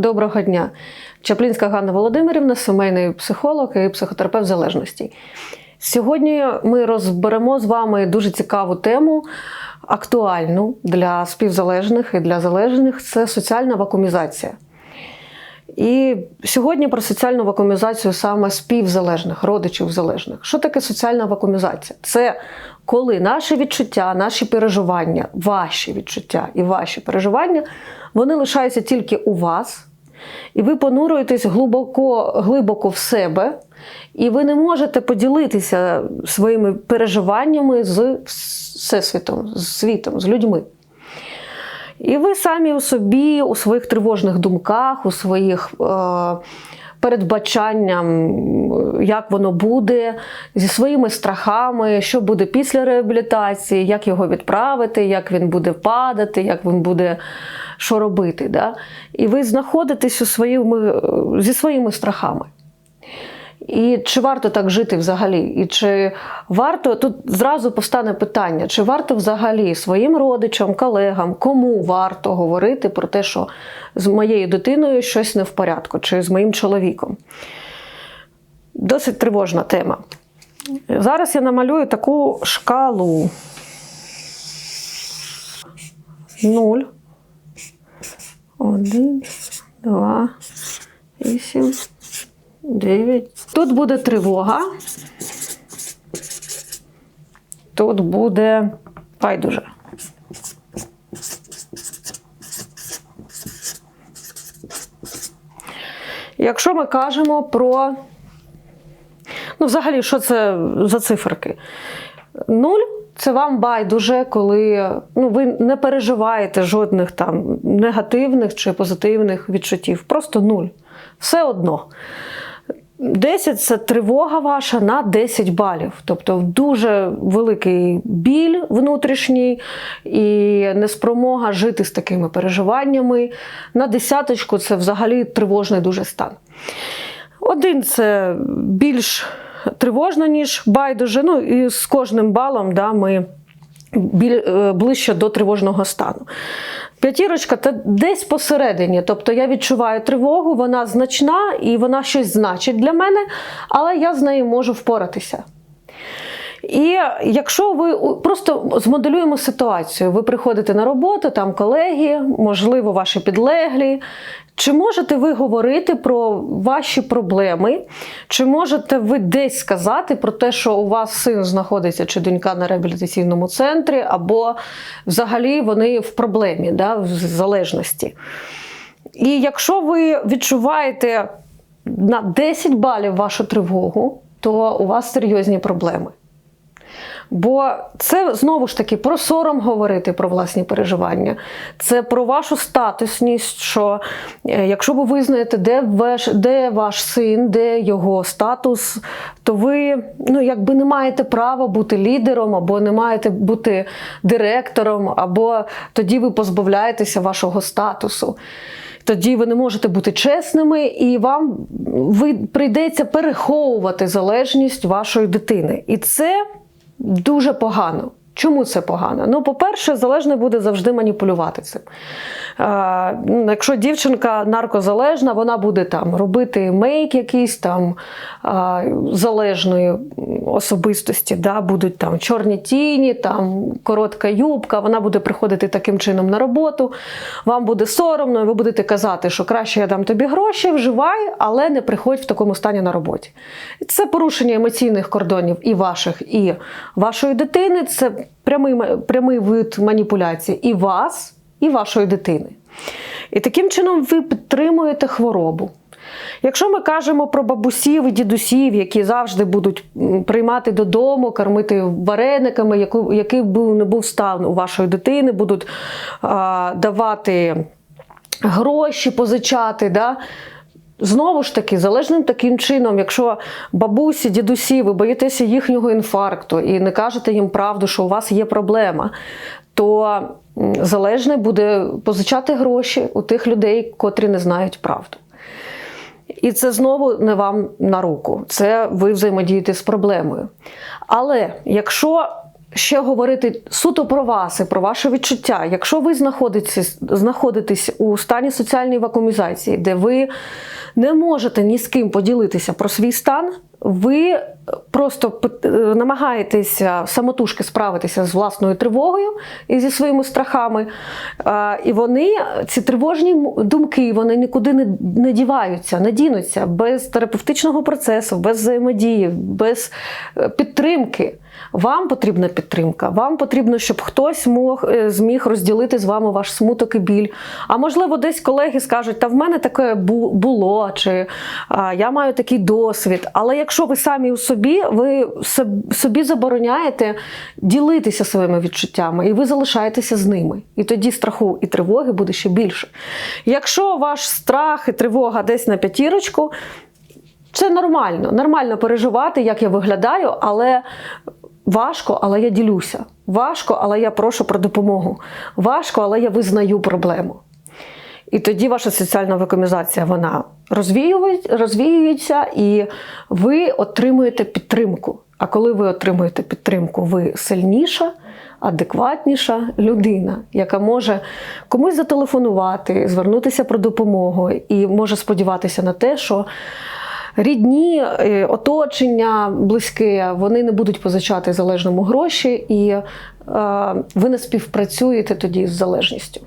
Доброго дня. Чаплінська Ганна Володимирівна, сімейний психолог і психотерапевт залежності. Сьогодні ми розберемо з вами дуже цікаву тему, актуальну для співзалежних і для залежних це соціальна вакуумізація. І сьогодні про соціальну вакуумізацію саме співзалежних, родичів залежних. Що таке соціальна вакуумізація? Це коли наші відчуття, наші переживання, ваші відчуття і ваші переживання, вони лишаються тільки у вас, і ви понурюєтесь глибоко, глибоко в себе, і ви не можете поділитися своїми переживаннями з всесвітом, з світом, з людьми. І ви самі у собі, у своїх тривожних думках, у своїх е, передбачанням, як воно буде, зі своїми страхами, що буде після реабілітації, як його відправити, як він буде падати, як він буде що робити. Да? І ви знаходитесь у своїми, зі своїми страхами. І чи варто так жити взагалі? І чи варто тут зразу постане питання, чи варто взагалі своїм родичам, колегам, кому варто говорити про те, що з моєю дитиною щось не в порядку, чи з моїм чоловіком? Досить тривожна тема. Зараз я намалюю таку шкалу. Нуль. Один, два, вісім. 9. Тут буде тривога. Тут буде байдуже. Якщо ми кажемо про. Ну, взагалі, що це за циферки? Нуль це вам байдуже, коли ну, ви не переживаєте жодних там негативних чи позитивних відчуттів. Просто нуль. Все одно. 10 це тривога ваша на 10 балів. Тобто дуже великий біль внутрішній і неспромога жити з такими переживаннями. На десяточку це взагалі тривожний дуже стан. Один це більш тривожно, ніж байдуже. Ну і з кожним балом да, ми біль, ближче до тривожного стану. П'ятірочка це десь посередині. Тобто я відчуваю тривогу, вона значна і вона щось значить для мене, але я з нею можу впоратися. І якщо ви просто змоделюємо ситуацію, ви приходите на роботу, там колеги, можливо, ваші підлеглі. Чи можете ви говорити про ваші проблеми? Чи можете ви десь сказати про те, що у вас син знаходиться чи донька на реабілітаційному центрі, або взагалі вони в проблемі, да, в залежності? І якщо ви відчуваєте на 10 балів вашу тривогу, то у вас серйозні проблеми. Бо це знову ж таки про сором говорити про власні переживання. Це про вашу статусність. Що е, якщо ви визнаєте, де ваш, де ваш син, де його статус, то ви ну, якби не маєте права бути лідером, або не маєте бути директором, або тоді ви позбавляєтеся вашого статусу. Тоді ви не можете бути чесними, і вам ви прийдеться переховувати залежність вашої дитини. І це дуже погано. Чому це погано? Ну, по-перше, залежний буде завжди маніпулювати цим. Е, якщо дівчинка наркозалежна, вона буде там робити мейк якийсь там залежної особистості, да, будуть там чорні тіні, там коротка юбка, вона буде приходити таким чином на роботу, вам буде соромно, і ви будете казати, що краще я дам тобі гроші, вживай, але не приходь в такому стані на роботі. Це порушення емоційних кордонів і ваших, і вашої дитини. Це прямий, прямий вид маніпуляції і вас, і вашої дитини. І таким чином ви підтримуєте хворобу. Якщо ми кажемо про бабусів і дідусів, які завжди будуть приймати додому, кормити варениками, який був не був стан у вашої дитини, будуть а, давати гроші, позичати. Да? Знову ж таки, залежним таким чином, якщо бабусі, дідусі, ви боїтеся їхнього інфаркту і не кажете їм правду, що у вас є проблема, то залежний буде позичати гроші у тих людей, котрі не знають правду. І це знову не вам на руку, це ви взаємодієте з проблемою. Але якщо ще говорити суто про вас і про ваше відчуття. Якщо ви знаходитесь, знаходитесь у стані соціальної вакуумізації, де ви не можете ні з ким поділитися про свій стан, ви просто е, намагаєтеся самотужки справитися з власною тривогою і зі своїми страхами. І вони, ці тривожні думки, вони нікуди не, не діваються, не дінуться без терапевтичного процесу, без взаємодії, без е, підтримки. Вам потрібна підтримка. Вам потрібно, щоб хтось мог, е, зміг розділити з вами ваш смуток і біль. А можливо, десь колеги скажуть, та в мене таке було, чи я маю такий досвід. Але якщо ви самі у собі, ви собі забороняєте ділитися своїми відчуттями, і ви залишаєтеся з ними. І тоді страху і тривоги буде ще більше. Якщо ваш страх і тривога десь на п'ятірочку, це нормально. Нормально переживати, як я виглядаю, але важко, але я ділюся. Важко, але я прошу про допомогу. Важко, але я визнаю проблему. І тоді ваша соціальна вакуумізація вона розвіює- розвіюється, і ви отримуєте підтримку. А коли ви отримуєте підтримку, ви сильніша, адекватніша людина, яка може комусь зателефонувати, звернутися про допомогу і може сподіватися на те, що рідні, е, оточення близьке, вони не будуть позичати залежному гроші, і е, ви не співпрацюєте тоді з залежністю.